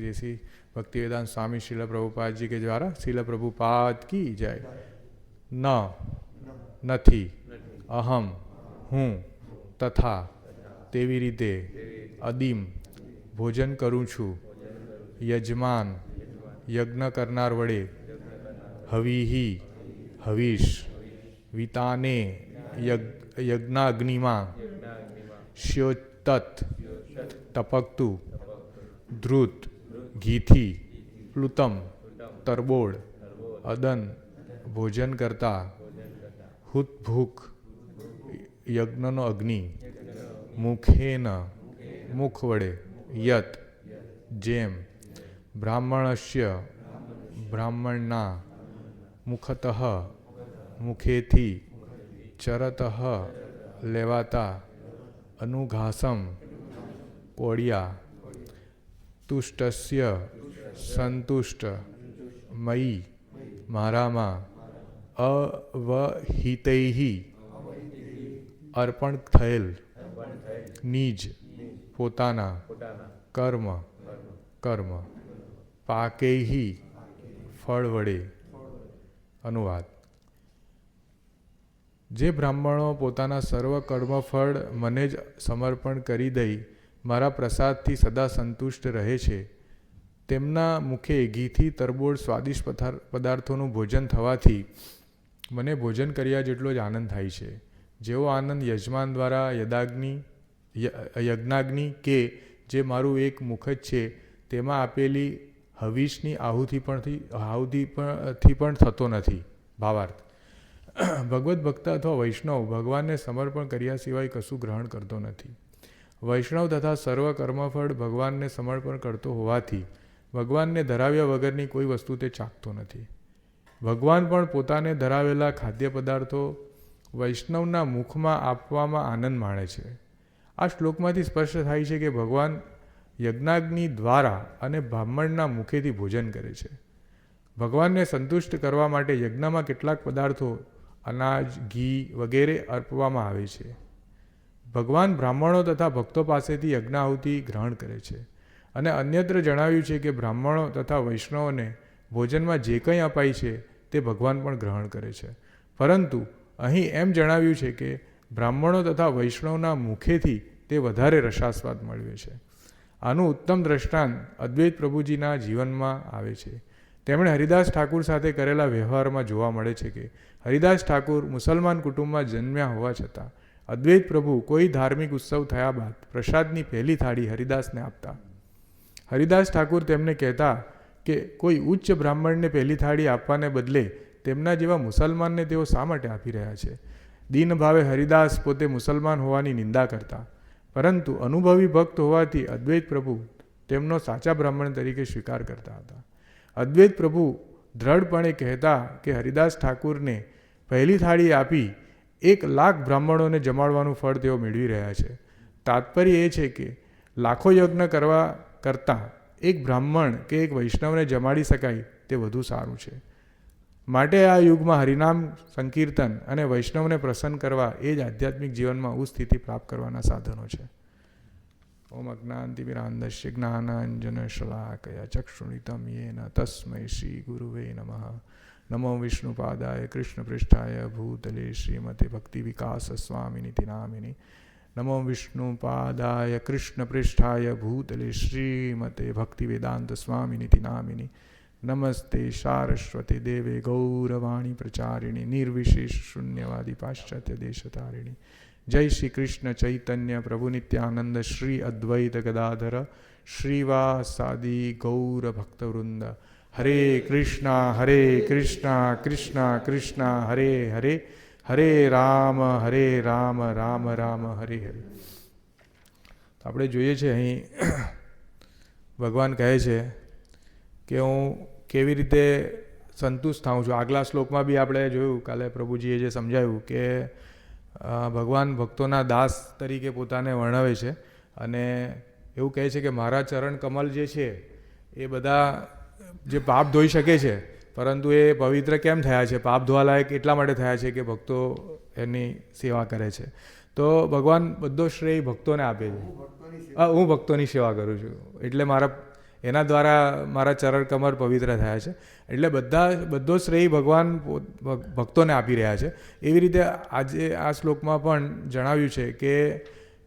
जैसी भक्तिवेदांत स्वामी शिल प्रभुपाद जी के द्वारा शिल प्रभुपाद की जय ન નથી અહમ હું તથા તેવી રીતે અદીમ ભોજન કરું છું યજમાન યજ્ઞ કરનાર વડે હવિહી હવીશ વિતાને યજ્ઞ યજ્ઞાગ્નિમાં શ્યોતત ટપકતું ધ્રુત ઘીથી, પ્લુતમ, તરબોળ, અદન, ભોજન કરતા, હુતભૂખ, યજ્ઞનો અગ્નિ, મુખેન, મુખ વડે, યત, જેમ બ્રાહ્મણસ્ય બ્રાહ્મણના, મુખતઃ, મુખેથી, ચરત લેવાતા, અનુઘાસમ કોડિયા તુષ્ટસ્ય, સંતુષ્ટ, મયી, મારામાં અવહિતૈ અર્પણ થયેલ, નિજ, પોતાના, કર્મ કર્મ, પાકેહી, ફળ વડે, અનુવાદ. જે બ્રાહ્મણો પોતાના સર્વ કર્મફળ મને જ સમર્પણ કરી દઈ મારા પ્રસાદથી સદા સંતુષ્ટ રહે છે. તેમના મુખે ઘીથી તરબોળ સ્વાદિષ્ટ પથાર- પદાર્થોનું ભોજન થવાથી મને ભોજન કર્યા જેટલો જ આનંદ થાય છે. જેવો આનંદ યજમાન દ્વારા યદાગ્નિ યજ્ઞાગ્નિ કે જે મારું એક મુખ જ છે, તેમાં આપેલી હવીશની આહુતિ પણથી આહુતિ પણ થી પણ થતો નથી. ભાવાર્થ. ભગવદ્ ભક્ત અથવા વૈષ્ણવ ભગવાનને સમર્પણ કર્યા સિવાય કશું ગ્રહણ કરતો નથી. વૈષ્ણવ તથા સર્વ કર્મફળ ભગવાનને સમર્પણ કરતો હોવાથી ભગવાનને ધરાવ્યા વગરની કોઈ વસ્તુ તે ચાખતો નથી. ભગવાન પણ પોતાને ધરાવેલા ખાદ્ય પદાર્થો વૈષ્ણવના મુખમાં આપવામાં આનંદ માણે છે. આ શ્લોકમાંથી સ્પષ્ટ થાય છે કે ભગવાન યજ્ઞાગ્નિ દ્વારા અને બ્રાહ્મણના મુખેથી ભોજન કરે છે. ભગવાનને સંતુષ્ટ કરવા માટે યજ્ઞમાં કેટલાક પદાર્થો અનાજ, ઘી વગેરે અર્પવામાં આવે છે. ભગવાન બ્રાહ્મણો તથા ભક્તો પાસેથી યજ્ઞાહુતિ ગ્રહણ કરે છે. અને અન્યત્ર જણાવ્યું છે કે બ્રાહ્મણો તથા વૈષ્ણવોને ભોજનમાં જે કંઈ અપાય છે તે ભગવાન પણ ગ્રહણ કરે છે. પરંતુ અહીં એમ જણાવ્યું છે કે બ્રાહ્મણો તથા વૈષ્ણવના મુખેથી તે વધારે રસાસ્વાદ મળ્યો છે. આનું ઉત્તમ દ્રષ્ટાંત અદ્વૈત પ્રભુજીના જીવનમાં આવે છે. તેમણે હરિદાસ ઠાકુર સાથે કરેલા વ્યવહારમાં જોવા મળે છે કે હરિદાસ ઠાકુર મુસલમાન કુટુંબમાં જન્મ્યા હોવા છતાં અદ્વૈત પ્રભુ કોઈ ધાર્મિક ઉત્સવ થયા બાદ પ્રસાદની પહેલી થાળી હરિદાસને આપતા. હરિદાસ ઠાકુર તેમને કહેતા કે કોઈ ઉચ્ચ બ્રાહ્મણને પહેલી થાળી આપવાને બદલે તેમના જેવા મુસલમાનને તેઓ શા માટે આપી રહ્યા છે? દીન ભાવે હરિદાસ પોતે મુસલમાન હોવાની નિંદા કરતા. પરંતુ અનુભવી ભક્ત હોવાથી અદ્વૈત પ્રભુ તેમનો સાચા બ્રાહ્મણ તરીકે સ્વીકાર કરતા હતા. અદ્વૈત પ્રભુ દ્રઢપણે કહેતા કે હરિદાસ ઠાકુરને પહેલી થાળી આપી એક લાખ બ્રાહ્મણોને જમાડવાનું ફળ તેઓ મેળવી રહ્યા છે. તાત્પર્ય એ છે કે લાખો યજ્ઞ કરવા કરતાં એક બ્રાહ્મણ કે એક વૈષ્ણવને જમાડી શકાય તે વધુ સારું છે. માટે આ યુગમાં હરિનામ, સંકીર્તન અને વૈષ્ણવને પ્રસન્ન કરવા એ જ આધ્યાત્મિક જીવનમાં ઉચ્ચ સ્થિતિ પ્રાપ્ત કરવાના સાધનો છે. ઓમ અજ્ઞાનતિમિરાંધસ્ય જ્ઞાનાંજન શલાકયા ચક્ષુણિતમ યેન તસ્મૈ શ્રી ગુરુવે નમઃ. નમો વિષ્ણુપાદાય કૃષ્ણપૃષ્ઠાય ભૂતલે શ્રીમતે ભક્તિ વિકાસ સ્વામિનીતિ નામિની નમો વિષ્ણુપાદાય કૃષ્ણપૃષ્ઠાય ભૂતલે શ્રીમતે ભક્તિ વેદાંત સ્વામિનીતિ નામિની નમસ્તે સારસ્વતી દેવે ગૌરવાણી પ્રચારિણી નિર્વિશેષ શૂન્યવાદી પાશ્ચાત્ય દેશતારિણી જય શ્રી કૃષ્ણ ચૈતન્ય પ્રભુ નિત્યાનંદ શ્રી અદ્વૈત ગદાધર શ્રીવાસાદી ગૌર હરે કૃષ્ણ હરે કૃષ્ણ કૃષ્ણ કૃષ્ણ હરે હરે હરે રામ હરે રામ રામ રામ હરે હરે આપણે જોઈએ છે અહીં, ભગવાન કહે છે કે હું કેવી રીતે સંતુષ્ટ થાઉં છું. આગલા શ્લોકમાં બી આપણે જોયું, કાલે પ્રભુજીએ જે સમજાવ્યું કે ભગવાન ભક્તોના દાસ તરીકે પોતાને વર્ણવે છે અને એવું કહે છે કે, મારા ચરણ કમલ જે છે, એ બધા જે પાપ ધોઈ શકે છે પરંતુ એ પવિત્ર કેમ થયા છે? પાપ ધોવાલાયક એટલા માટે થયા છે કે ભક્તો એની સેવા કરે છે. તો ભગવાન બધો શ્રેય ભક્તોને આપે છે. હા ભક્તોની સેવા કરું છું. એટલે મારા એના દ્વારા મારા ચરણ કમર પવિત્ર થયા છે. એટલે બધા બધો શ્રેય ભગવાન ભક્તોને આપી રહ્યા છે. એવી રીતે આજે આ શ્લોકમાં પણ જણાવ્યું છે કે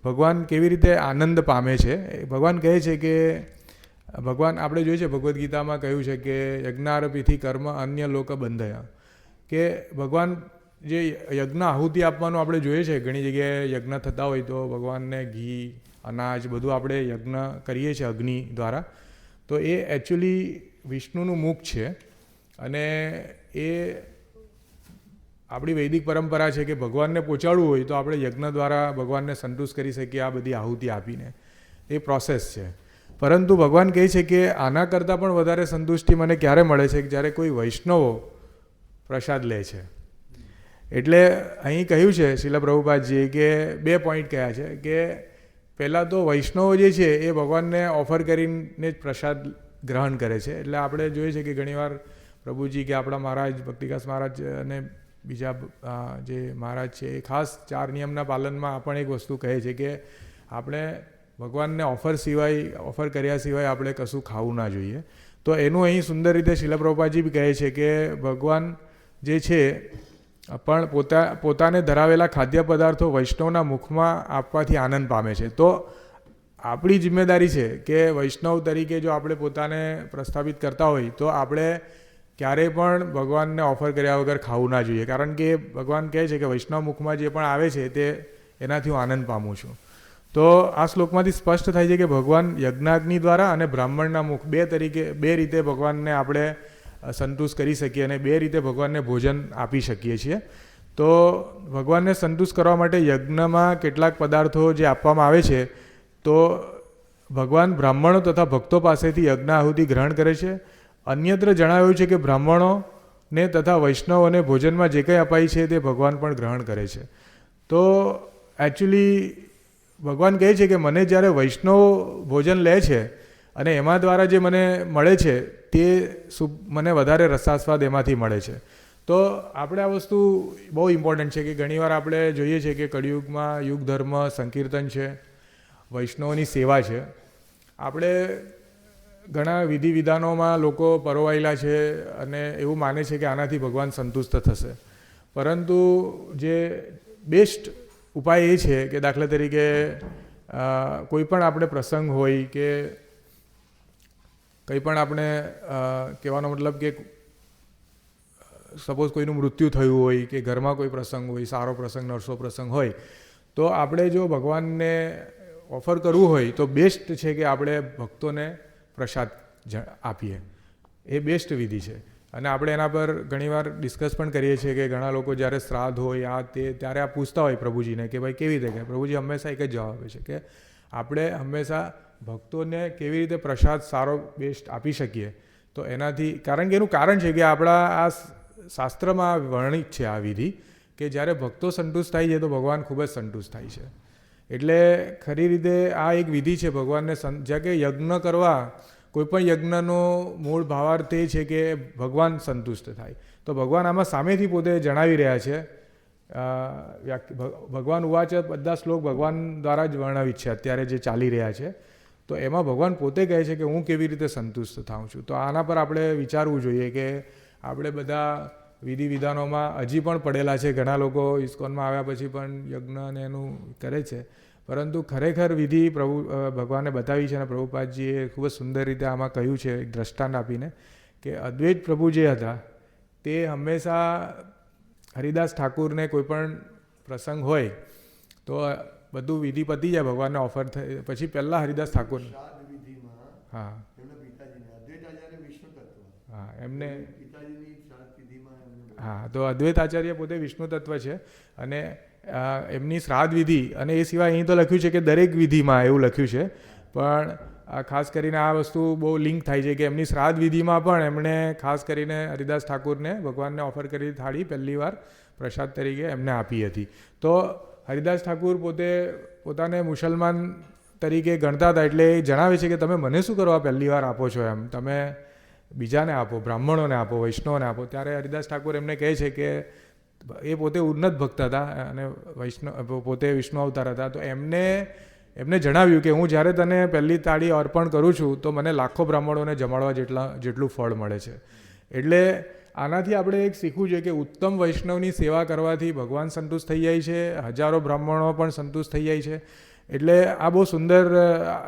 ભગવાન કેવી રીતે આનંદ પામે છે. ભગવાન કહે છે કે ભગવાન આપણે જોઈએ છે, ભગવદ્ ગીતામાં કહ્યું છે કે યજ્ઞારપીથી કર્મ અન્ય લોક બંધયા. કે ભગવાન જે યજ્ઞ આહુતિ આપવાનું આપણે જોઈએ છે, ઘણી જગ્યાએ યજ્ઞ થતા હોય તો ભગવાનને ઘી, અનાજ બધું આપણે યજ્ઞ કરીએ છીએ અગ્નિ દ્વારા. તો એ એકચ્યુઅલી વિષ્ણુનું મુખ છે અને એ આપણી વૈદિક પરંપરા છે કે ભગવાનને પહોંચાડવું હોય તો આપણે યજ્ઞ દ્વારા ભગવાનને સંતુષ્ટ કરી શકીએ આ બધી આહુતિ આપીને. એ પ્રોસેસ છે. પરંતુ ભગવાન કહે છે કે આના કરતાં પણ વધારે સંતુષ્ટિ મને ક્યારે મળે છે કે જ્યારે કોઈ વૈષ્ણવો પ્રસાદ લે છે. એટલે અહીં કહ્યું છે શિલા પ્રભુપાદજીએ કે બે પોઈન્ટ કહ્યા છે કે પહેલાં તો વૈષ્ણવો જે છે એ ભગવાનને ઓફર કરીને જ પ્રસાદ ગ્રહણ કરે છે. એટલે આપણે જોઈએ છે કે ઘણીવાર પ્રભુજી કે આપણા મહારાજ ભક્તિકાસ મહારાજ અને બીજા જે મહારાજ છે એ ખાસ ચાર નિયમના પાલનમાં પણ એક વસ્તુ કહે છે કે આપણે ભગવાનને ઓફર સિવાય ઓફર કર્યા સિવાય આપણે કશું ખાવું ના જોઈએ. તો એનું અહીં સુંદર રીતે શિલપ્રભાજી બી કહે છે કે ભગવાન જે છે, પણ પોતા, પોતાને ધરાવેલા ખાદ્ય પદાર્થો વૈષ્ણવના મુખમાં આપવાથી આનંદ પામે છે. તો આપણી જિમ્મેદારી છે કે વૈષ્ણવ તરીકે જો આપણે પોતાને પ્રસ્થાપિત કરતા હોય, તો આપણે ક્યારેય પણ ભગવાનને ઓફર કર્યા વગર ખાવું ના જોઈએ. કારણ કે ભગવાન કહે છે કે વૈષ્ણવ મુખમાં જે પણ આવે છે, તે એનાથી હું આનંદ પામું છું. તો આ શ્લોકમાંથી સ્પષ્ટ થાય છે કે ભગવાન યજ્ઞાગ્નિ દ્વારા અને બ્રાહ્મણના મુખ બે તરીકે, બે રીતે ભગવાનને આપણે સંતુષ્ટ કરી શકીએ અને બે રીતે ભગવાનને ભોજન આપી શકીએ છીએ. તો ભગવાનને સંતુષ્ટ કરવા માટે યજ્ઞમાં કેટલાક પદાર્થો જે આપવામાં આવે છે, તો ભગવાન બ્રાહ્મણો તથા ભક્તો પાસેથી યજ્ઞ આહુતિ ગ્રહણ કરે છે. અન્યત્ર જણાવ્યું છે કે બ્રાહ્મણોને તથા વૈષ્ણવોને ભોજનમાં જે કંઈ અપાય છે તે ભગવાન પણ ગ્રહણ કરે છે. તો એકચ્યુઅલી ભગવાન કહે છે કે મને જ્યારે વૈષ્ણવ ભોજન લે છે અને એમાં દ્વારા જે મને મળે છે, તે મને વધારે રસાસ્વાદ એમાંથી મળે છે. તો આપણે આ વસ્તુ બહુ ઇમ્પોર્ટન્ટ છે કે ઘણીવાર આપણે જોઈએ છીએ કે કળિયુગમાં યુગ ધર્મ સંકીર્તન છે, વૈષ્ણવની સેવા છે. આપણે ઘણા વિધિ વિધાનોમાં લોકો પરોવાયેલા છે અને એવું માને છે કે આનાથી ભગવાન સંતુષ્ટ થશે. પરંતુ જે બેસ્ટ ઉપાય એ છે કે દાખલા તરીકે કોઈ પણ આપણે પ્રસંગ હોય કે કંઈ પણ આપણે કહેવાનો મતલબ કે સપોઝ કોઈનું મૃત્યુ થયું હોય કે ઘરમાં કોઈ પ્રસંગ હોય, સારો પ્રસંગ, નરસો પ્રસંગ હોય, તો આપણે જો ભગવાનને ઓફર કરવું હોય તો બેસ્ટ છે કે આપણે ભક્તોને પ્રસાદ આપીએ. એ બેસ્ટ વિધિ છે. અને આપણે એના પર ઘણીવાર ડિસ્કસ પણ કરીએ છીએ કે ઘણા લોકો જ્યારે શ્રાદ્ધ હોય, આ તે, ત્યારે આ પૂછતા હોય પ્રભુજીને કે ભાઈ કેવી રીતે કે? પ્રભુજી હંમેશા એક જ જવાબ આપે છે કે આપણે હંમેશા ભક્તોને કેવી રીતે પ્રસાદ સારો બેસ્ટ આપી શકીએ? તો એનાથી, કારણ કે એનું કારણ છે કે આપણા આ શાસ્ત્રમાં વર્ણિત છે આ વિધિ કે જ્યારે ભક્તો સંતુષ્ટ થાય છે તો ભગવાન ખૂબ જ સંતુષ્ટ થાય છે. એટલે ખરી રીતે આ એક વિધિ છે ભગવાનને જ્યાં કે યજ્ઞ કરવા કોઈ પણ યજ્ઞનો મૂળ ભાવાર્થ એ છે કે ભગવાન સંતુષ્ટ થાય. તો ભગવાન આમાં સામેથી પોતે જણાવી રહ્યા છે. ભગવાન ઉવાચ બધા શ્લોક ભગવાન દ્વારા જ વર્ણવિત છે, અત્યારે જે ચાલી રહ્યા છે. તો એમાં ભગવાન પોતે કહે છે કે હું કેવી રીતે સંતુષ્ટ થાઉં છું? તો આના પર આપણે વિચારવું જોઈએ કે આપણે બધા વિધિ વિધાનોમાં હજી પણ પડેલા છે. ઘણા લોકો ઇસ્કોનમાં આવ્યા પછી પણ યજ્ઞ ને એનું કરે છે. પરંતુ ખરેખર વિધિ પ્રભુ ભગવાને બતાવી છે અને પ્રભુપાદજીએ ખૂબ જ સુંદર રીતે આમાં કહ્યું છે એક દ્રષ્ટાંત આપીને કે અદ્વૈત પ્રભુ જે હતા તે હંમેશા હરિદાસ ઠાકુરને કોઈ પણ પ્રસંગ હોય તો બધું વિધિ પતી જાય ભગવાનને ઓફર થઈ પછી પહેલાં હરિદાસ ઠાકુર હા. હા એમને હા તો અદ્વૈત આચાર્ય પોતે વિષ્ણુ તત્વ છે અને એમની શ્રાદ્ધ વિધિ અને એ સિવાય અહીં તો લખ્યું છે કે દરેક વિધિમાં એવું લખ્યું છે. પણ ખાસ કરીને આ વસ્તુ બહુ લિંક થાય છે કે એમની શ્રાદ્ધ વિધિમાં પણ એમણે ખાસ કરીને હરિદાસ ઠાકુરને ભગવાનને ઓફર કરી થાળી પહેલી વાર પ્રસાદ તરીકે એમને આપી હતી. તો હરિદાસ ઠાકુર પોતે પોતાને મુસલમાન તરીકે ગણતા હતા એટલે એ જણાવે છે કે તમે મને શું કરવા પહેલી વાર આપો છો એમ? તમે બીજાને આપો, બ્રાહ્મણોને આપો, વૈષ્ણવને આપો. ત્યારે હરિદાસ ઠાકુર એમને કહે છે કે એ પોતે ઉન્નત ભક્ત હતા અને વૈષ્ણવ પોતે વિષ્ણુ અવતાર હતા. તો એમને એમને જણાવ્યું કે હું જ્યારે તને પહેલી તાળી અર્પણ કરું છું, તો મને લાખો બ્રાહ્મણોને જમાડવા જેટલા, જેટલું ફળ મળે છે. એટલે આનાથી આપણે એક શીખવું જોઈએ કે ઉત્તમ વૈષ્ણવની સેવા કરવાથી ભગવાન સંતુષ્ટ થઈ જાય છે, હજારો બ્રાહ્મણો પણ સંતુષ્ટ થઈ જાય છે. એટલે આ બહુ સુંદર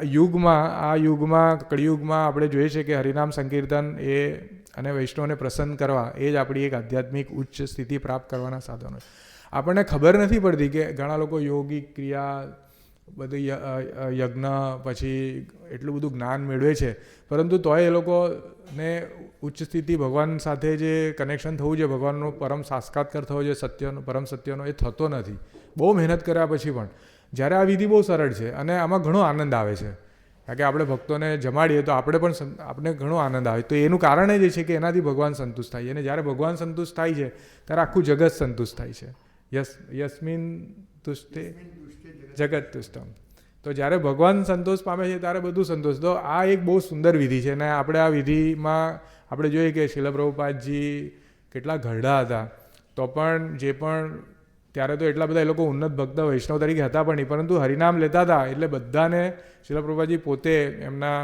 યુગમાં, આ યુગમાં, કળિયુગમાં આપણે જોઈએ છીએ કે હરિનામ સંકીર્તન એ અને વૈષ્ણવને પ્રસન્ન કરવા, એ જ આપણી એક આધ્યાત્મિક ઉચ્ચ સ્થિતિ પ્રાપ્ત કરવાના સાધનો છે. આપણને ખબર નથી પડતી કે ઘણા લોકો યોગિક ક્રિયા, બધી યજ્ઞ, પછી એટલું બધું જ્ઞાન મેળવે છે. પરંતુ તોય એ લોકોને ઉચ્ચ સ્થિતિ ભગવાન સાથે જે કનેક્શન થવું છે ભગવાનનો પરમ સાક્ષાત્કાર થવો છે સત્યનો, પરમ સત્યનો, એ થતો નથી. બહુ મહેનત કર્યા પછી પણ. જ્યારે આ વિધિ બહુ સરળ છે અને આમાં ઘણો આનંદ આવે છે. કારણ કે આપણે ભક્તોને જમાડીએ તો આપણે પણ આપણે ઘણો આનંદ આવે. તો એનું કારણ જ એ છે કે એનાથી ભગવાન સંતુષ્ટ થાય છે. અને જ્યારે ભગવાન સંતુષ્ટ થાય છે, ત્યારે આખું જગત સંતુષ્ટ થાય છે. યસ, યસ્મિન તુષ્ટે જગત તુષ્ટમ. તો જ્યારે ભગવાન સંતોષ પામે છે ત્યારે બધું સંતોષ. તો આ એક બહુ સુંદર વિધિ છે અને આપણે આ વિધિમાં આપણે જોઈએ કે શિલપ્રભુપાદજી કેટલા ઘરડા હતા. તો પણ જે પણ ત્યારે તો એટલા બધા એ લોકો ઉન્નત ભક્ત વૈષ્ણવ તરીકે હતા પણ નહીં પરંતુ હરિનામ લેતા હતા એટલે બધાને શિલાપ્રભાજી પોતે એમના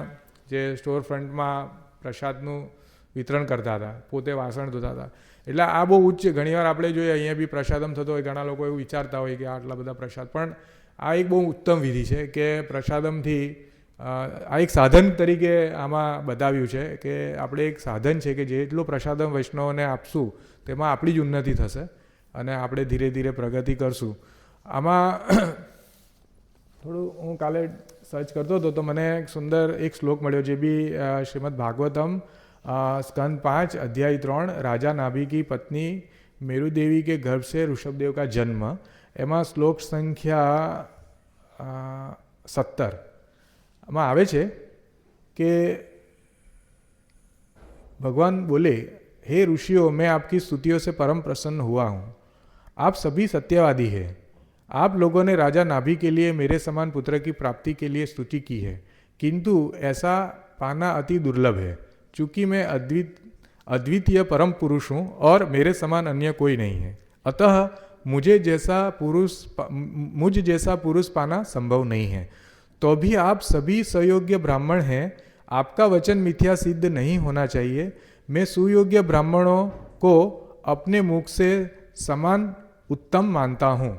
જે સ્ટોર ફ્રન્ટમાં પ્રસાદનું વિતરણ કરતા હતા, પોતે વાસણ ધોતા હતા. એટલે આ બહુ ઉચ્ચ, ઘણીવાર આપણે જોઈએ અહીંયા બી પ્રસાદમ થતો હોય, ઘણા લોકો એવું વિચારતા હોય કે આટલા બધા પ્રસાદ. પણ આ એક બહુ ઉત્તમ વિધિ છે કે પ્રસાદમથી આ એક સાધન તરીકે આમાં બતાવ્યું છે કે આપણે એક સાધન છે કે જેટલો પ્રસાદમ વૈષ્ણવને આપશું, તેમાં આપણી જ ઉન્નતિ થશે. અને આપણે ધીરે ધીરે પ્રગતિ કરશું. આમાં થોડું હું કાલે સર્ચ કરતો હતો તો મને એક સુંદર એક શ્લોક મળ્યો જે બી શ્રીમદ ભાગવતમ સ્કંદ પાંચ, અધ્યાય ત્રણ, રાજા નાભિકી પત્ની મેરુદેવી કે ગર્ભ સે ઋષભદેવ કા જન્મ? એમાં શ્લોક સંખ્યા સત્તર. માં આવે છે કે ભગવાન બોલે, હે ઋષિઓ, મેં આપકી સ્તુતિઓ સે પરમ પ્રસન્ન હુઆ હું. आप सभी सत्यवादी हैं। आप लोगों ने राजा नाभि के लिए, मेरे समान पुत्र की प्राप्ति के लिए स्तुति की है। किंतु ऐसा पाना अति दुर्लभ है। चूँकि मैं अद्वित, अद्वितीय परम पुरुष हूँ और मेरे समान अन्य कोई नहीं है। अतः मुझे जैसा पुरुष मुझ जैसा पुरुष पाना संभव नहीं है। तो भी आप सभी सयोग्य ब्राह्मण हैं। आपका वचन मिथ्या सिद्ध नहीं होना चाहिए। मैं सुयोग्य ब्राह्मणों को अपने मुख से समान ઉત્તમ માનતા હું.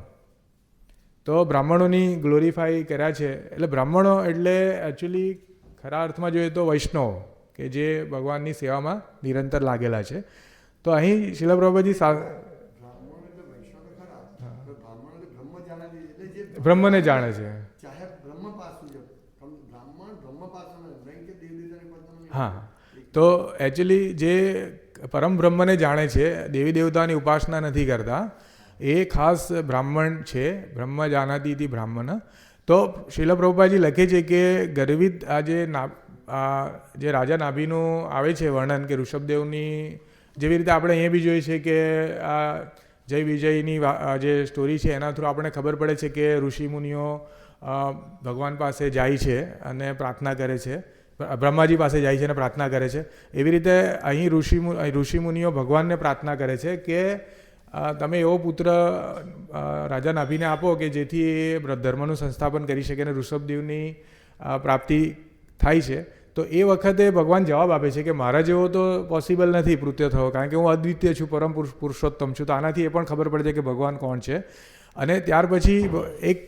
તો બ્રાહ્મણોની ગ્લોરીફાઈ કર્યા છે. એટલે બ્રાહ્મણો એટલે એકચ્યુઅલી ખરા અર્થમાં જોઈએ તો વૈષ્ણવ કે જે ભગવાનની સેવામાં નિરંતર લાગેલા છે. તો અહીં શિલા પ્રભાજી બ્રહ્મને જાણે છે. હા. તો એકચ્યુઅલી જે પરમ બ્રહ્મને જાણે છે દેવી દેવતાની ઉપાસના નથી કરતા એ ખાસ બ્રાહ્મણ છે, બ્રહ્મ જાનાતી હતી બ્રાહ્મણ. તો શિલ પ્રભુપાજી લખે છે કે ગર્વિત આ જે ના જે રાજા નાભીનું આવે છે વર્ણન કે ઋષભદેવની, જેવી રીતે આપણે અહીંયા બી જોઈએ છે કે આ જય વિજયની જે સ્ટોરી છે એના થ્રુ આપણે ખબર પડે છે કે ઋષિ મુનિઓ ભગવાન પાસે જાય છે અને પ્રાર્થના કરે છે. બ્રહ્માજી પાસે જાય છે અને પ્રાર્થના કરે છે. એવી રીતે અહીં ઋષિ મુ- ઋષિ મુનિઓ ભગવાનને પ્રાર્થના કરે છે કે તમે એવો પુત્ર રાજા નાભીને આપો કે જેથી એ ધર્મનું સંસ્થાપન કરી શકે અને ઋષભદેવની પ્રાપ્તિ થાય છે. તો એ વખતે ભગવાન જવાબ આપે છે કે મારા જેવો તો પોસિબલ નથી પૃત્ય થવો, કારણ કે હું અદ્વિતીય છું, પરમ પુરુષ, પુરુષોત્તમ છું, તો આનાથી એ પણ ખબર પડે છે કે ભગવાન કોણ છે. અને ત્યાર પછી એક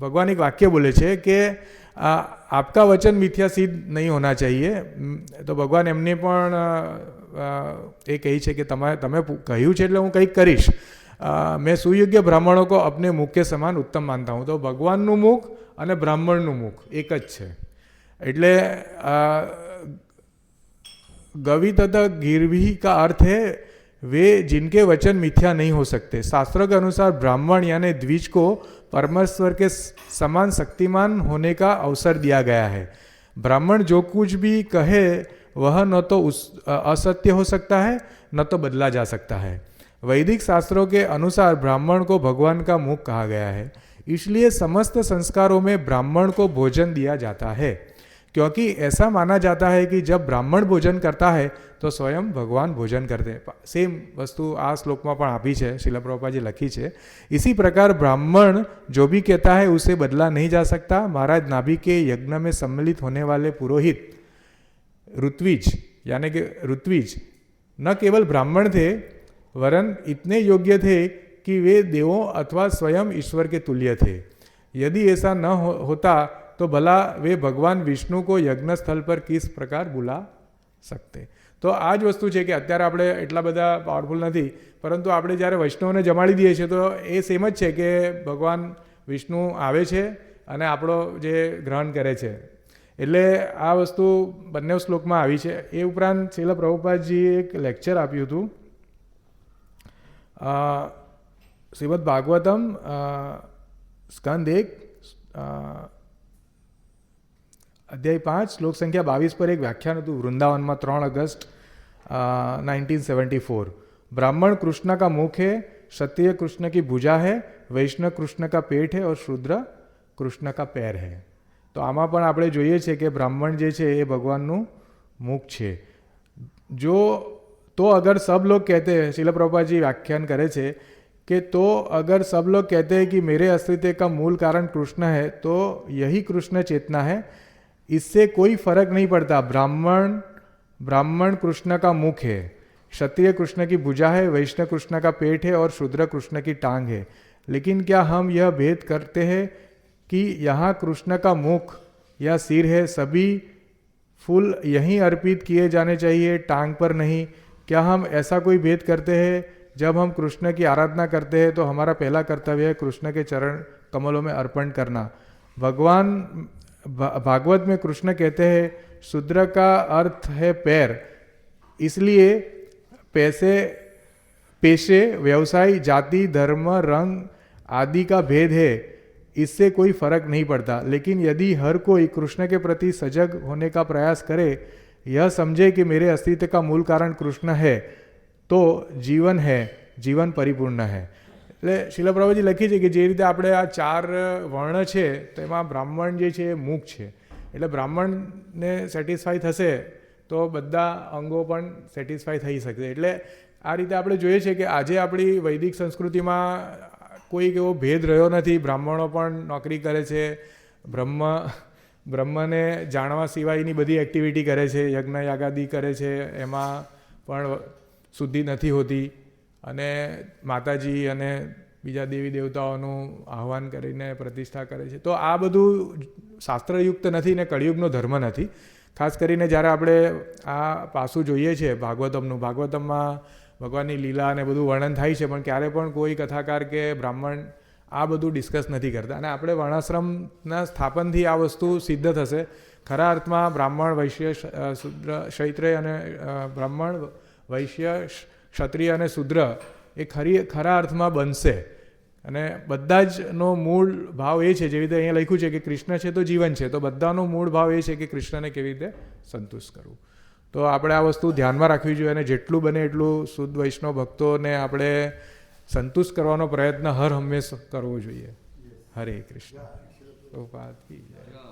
ભગવાન એક વાક્ય બોલે છે કે આપકા વચન મિથ્યા સિદ્ધ નહીં હોના ચાહીએ. તો ભગવાન એમને પણ એ કહે છે કે તમારે તમે પૂ- કહ્યું છે એટલે હું કંઈક કરીશ અ, મેં સુયોગ્ય બ્રાહ્મણો કો અપને મુખ કે સમાન ઉત્તમ માનતા હું તો ભગવાનનું મુખ અને બ્રાહ્મણનું મુખ એક જ છે એટલે અ, गवि तथा गिरवी का अर्थ है वे जिनके वचन मिथ्या नहीं हो सकते शास्त्रों के अनुसार ब्राह्मण यानी द्विज को परमेश्वर के समान शक्तिमान होने का अवसर दिया गया है ब्राह्मण जो कुछ भी कहे वह न तो उस असत्य हो सकता है न तो बदला जा सकता है वैदिक शास्त्रों के अनुसार ब्राह्मण को भगवान का मुख कहा गया है इसलिए समस्त संस्कारों में ब्राह्मण को भोजन दिया जाता है क्योंकि ऐसा माना जाता है कि जब ब्राह्मण भोजन करता है तो स्वयं भगवान भोजन करते हैं सेम वस्तु આ શ્લોકમાં પણ આપી છે શિલા પ્રભુપાદજી લખી છે इसी प्रकार ब्राह्मण जो भी कहता है उसे बदला नहीं जा सकता महाराज नाभि के यज्ञ में सम्मिलित होने वाले पुरोहित ऋत्विज यानी कि ऋत्विज न केवल ब्राह्मण थे वरन इतने योग्य थे कि वे देवों अथवा स्वयं ईश्वर के तुल्य थे यदि ऐसा न हो, होता तो भला वे भगवान विष्णु को यज्ञ स्थल पर किस प्रकार बुला सकते તો આ જ વસ્તુ છે કે અત્યારે આપણે એટલા બધા પાવરફુલ નથી પરંતુ આપણે જ્યારે વૈષ્ણવને જમાડી દઈએ છીએ તો એ સેમ જ છે કે ભગવાન વિષ્ણુ આવે છે અને આપણો જે ગ્રહણ કરે છે એટલે આ વસ્તુ બંને શ્લોકમાં આવી છે એ ઉપરાંત શીલા પ્રભુપાદજીએ એક લેક્ચર આપ્યું હતું અ, શ્રીમદ ભાગવતમ અ, સ્કંદ એક અ, અધ્યાય પાંચ શ્લોક સંખ્યા બાવીસ પર એક વ્યાખ્યાન હતું વૃંદાવનમાં ત્રણ અગસ્ટ नाइनटीन सेवेंटी फोर ब्राह्मण कृष्ण का मुख है क्षत्रिय कृष्ण की भुजा है वैष्णव કૃષ્ણ કા પેટ है और शूद्र કૃષ્ણ કા પેર है તો આમાં પણ આપણે જોઈએ છે કે બ્રાહ્મણ જે છે એ ભગવાનનું મુખ છે જો તો અગર सब लोग कहते हैं शिला प्रभुपाद जी व्याख्यान करे છે कि तो अगर सब लोग कहते हैं कि मेरे अस्तित्व का मूल कारण कृष्ण है तो यही कृष्ण चेतना है इससे कोई फर्क नहीं पड़ता ब्राह्मण ब्राह्मण कृष्ण का मुख है क्षत्रिय कृष्ण की भुजा है वैष्णव कृष्ण का पेट है और शूद्र कृष्ण की टांग है लेकिन क्या हम यह भेद करते हैं कि यहाँ कृष्ण का मुख या सिर है, सभी फूल यहीं अर्पित किए जाने चाहिए, टांग पर नहीं। क्या हम ऐसा कोई भेद करते हैं? जब हम कृष्ण की आराधना करते हैं तो हमारा पहला कर्तव्य है कृष्ण के चरण कमलों में अर्पण करना। भगवान भागवत में कृष्ण कहते हैं, शूद्र का अर्थ है पैर। इसलिए पैसे, पेशे, व्यवसाय, जाति, धर्म, रंग आदि का भेद है। इससे कोई फर्क नहीं पड़ता लेकिन यदि हर कोई कृष्ण के प्रति सजग होने का प्रयास करे यह समझे कि मेरे अस्तित्व का मूल कारण कृष्ण है તો જીવન હે જીવન પરિપૂર્ણ હે એટલે શિલા પ્રભુજી લખી છે કે જે રીતે આપણે આ ચાર વર્ણ છે તેમાં બ્રાહ્મણ જે છે એ મુખ છે એટલે બ્રાહ્મણને સેટિસ્ફાઈ થશે તો બધા અંગો પણ સેટિસ્ફાઈ થઈ શકશે એટલે આ રીતે આપણે જોઈએ છે કે આજે આપણી વૈદિક સંસ્કૃતિમાં કોઈક એવો ભેદ રહ્યો નથી. બ્રાહ્મણો પણ નોકરી કરે છે. બ્રહ્મ, બ્રહ્મને જાણવા સિવાયની બધી એક્ટિવિટી કરે છે. યજ્ઞ યાગાદી કરે છે. એમાં પણ શુદ્ધિ નથી હોતી. અને માતાજી અને બીજા દેવી દેવતાઓનું આહવાન કરીને પ્રતિષ્ઠા કરે છે. તો આ બધું શાસ્ત્રયુક્ત નથી ને કળિયુગનો ધર્મ નથી. ખાસ કરીને જ્યારે આપણે આ પાસું જોઈએ છે, ભાગવતમનું. ભાગવતમમાં ભગવાનની લીલા અને બધું વર્ણન થાય છે, પણ ક્યારે પણ કોઈ કથાકાર કે બ્રાહ્મણ આ બધું ડિસ્કસ નથી કરતા. અને આપણે વર્ણાશ્રમના સ્થાપનથી આ વસ્તુ સિદ્ધ થશે. ખરા અર્થમાં બ્રાહ્મણ, વૈશ્ય શુદ્ર ક્ષૈત્રય અને બ્રાહ્મણ, વૈશ્ય ક્ષત્રિય અને શુદ્ર એ ખરી, ખરા અર્થમાં બનશે. અને બધા જ નો મૂળ ભાવ એ છે, જેવી રીતે અહીંયા લખ્યું છે કે કૃષ્ણ છે તો જીવન છે, તો બધાનો મૂળ ભાવ એ છે કે કૃષ્ણને કેવી રીતે સંતુષ્ટ કરવું. તો આપણે આ વસ્તુ ધ્યાનમાં રાખવી જોઈએ અને જેટલું બને એટલું શુદ્ધ વૈષ્ણવ ભક્તોને આપણે સંતુષ્ટ કરવાનો પ્રયત્ન હર હંમેશ કરવો જોઈએ. હરે કૃષ્ણ. તો વાત જય.